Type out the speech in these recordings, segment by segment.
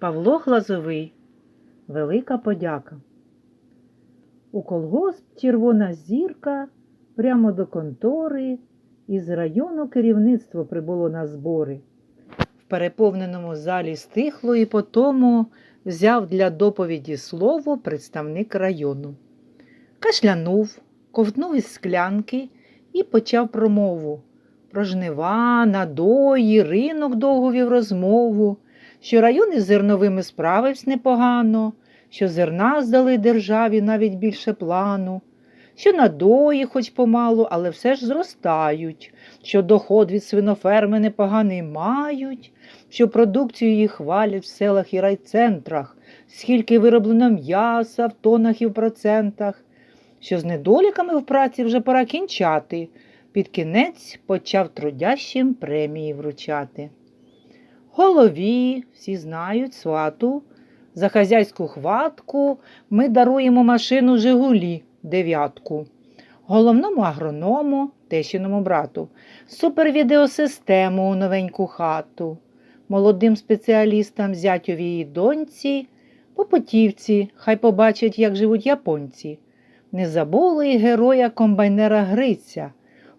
Павло Глазовий. Велика подяка. У колгосп червона зірка прямо до контори із району керівництво прибуло на збори. В переповненому залі стихло і потому взяв для доповіді слово представник району. Кашлянув, ковтнув із склянки і почав промову. Про жнива, надої, ринок довго вів розмову, що район із зерновими справився непогано, що зерна здали державі навіть більше плану, що надої хоч помалу, але все ж зростають, що доход від свиноферми непоганий мають, що продукцію їх хвалять в селах і райцентрах, скільки вироблено м'яса в тонах і в процентах, що з недоліками в праці вже пора кінчати. Під кінець почав трудящим премії вручати. Голові, всі знають, свату, за хазяйську хватку ми даруємо машину Жигулі дев'ятку, головному агроному, тещиному брату, супервідеосистему у новеньку хату, молодим спеціалістам зятьовій і доньці, попутівці, хай побачать, як живуть японці. Не забули й героя комбайнера Гриця,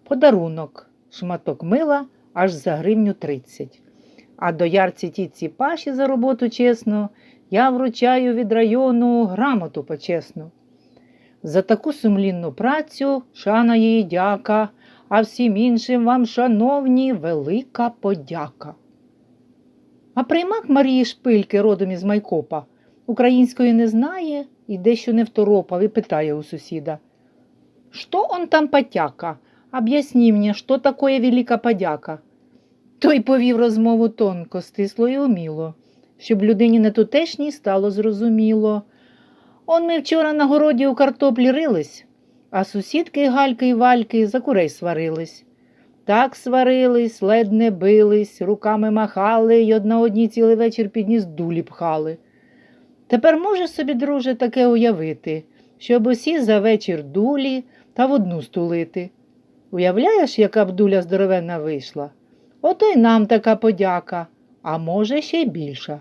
подарунок, шматок мила аж за гривню тридцять. А до ярці тітці Паші за роботу чесно я вручаю від району грамоту почесну. За таку сумлінну працю шана її дяка, а всім іншим вам, шановні, велика подяка. А приймак Марії Шпильки родом із Майкопа української не знає і дещо не второпав і питає у сусіда. Що он там потяка? Об'ясні мені, що такое велика подяка? Той повів розмову тонко, стисло і уміло, щоб людині нетутешній стало зрозуміло. Он ми вчора на городі у картоплі рились, а сусідки Гальки й Вальки за курей сварились. Так сварились, ледь не бились, руками махали й одна одній цілий вечір підніс дулі пхали. Тепер можеш собі, друже, таке уявити, щоб усі за вечір дулі та в одну стулити. Уявляєш, яка б дуля здоровенна вийшла? Ото й нам така подяка, а може ще й більша.